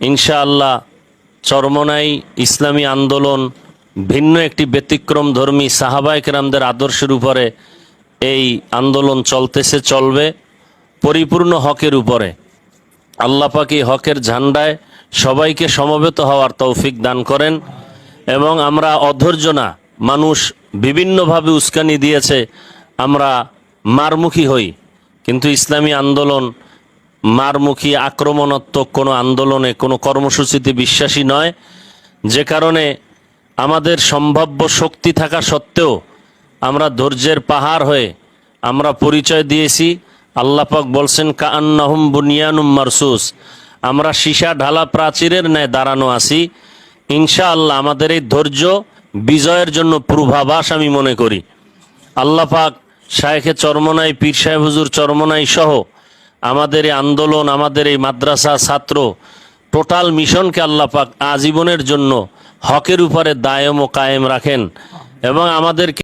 ইনশাআল্লাহ চরমনাই ইসলামী আন্দোলন ভিন্ন একটি ব্যতিক্রম ধর্মী সাহাবায় কেরামদের আদর্শের উপরে এই আন্দোলন চলতেছে, চলবে পরিপূর্ণ হকের উপরে। আল্লাহ পাক হকের ঝান্ডায় সবাইকে সমবেত হওয়ার তৌফিক দান করেন এবং আমরা অধৈর্য না, মানুষ বিভিন্নভাবে উস্কানি দিয়েছে, আমরা মারমুখী হই। কিন্তু ইসলামী আন্দোলন মারমুখী আক্রমণাত্মক কোনো আন্দোলনে, কোনো কর্মসূচিতে বিশ্বাসী নয়। যে কারণে আমাদের সম্ভাব্য শক্তি থাকা সত্ত্বেও আমরা ধৈর্যের পাহাড় হয়ে আমরা পরিচয় দিয়েছি। আল্লাপাক বলছেন কান্নাহুম বুনিয়ানুম মারসুস। আমরা সীসা ঢালা প্রাচীরের ন্যায় দাঁড়ানো আছি। ইনশাআল্লাহ আমাদের এই ধৈর্য বিজয়ের জন্য পূর্বাভাস আমি মনে করি। আল্লাহ পাক শায়েখে চরমনাই, পীর সাহেব হুজুর চরমনাই সহ আমাদের এই আন্দোলন, আমাদের এই মাদ্রাসা ছাত্র, টোটাল মিশনকে আল্লাহ পাক আজীবনের জন্য হকের উপরে দায়ম ও কায়েম রাখেন এবং আমাদেরকে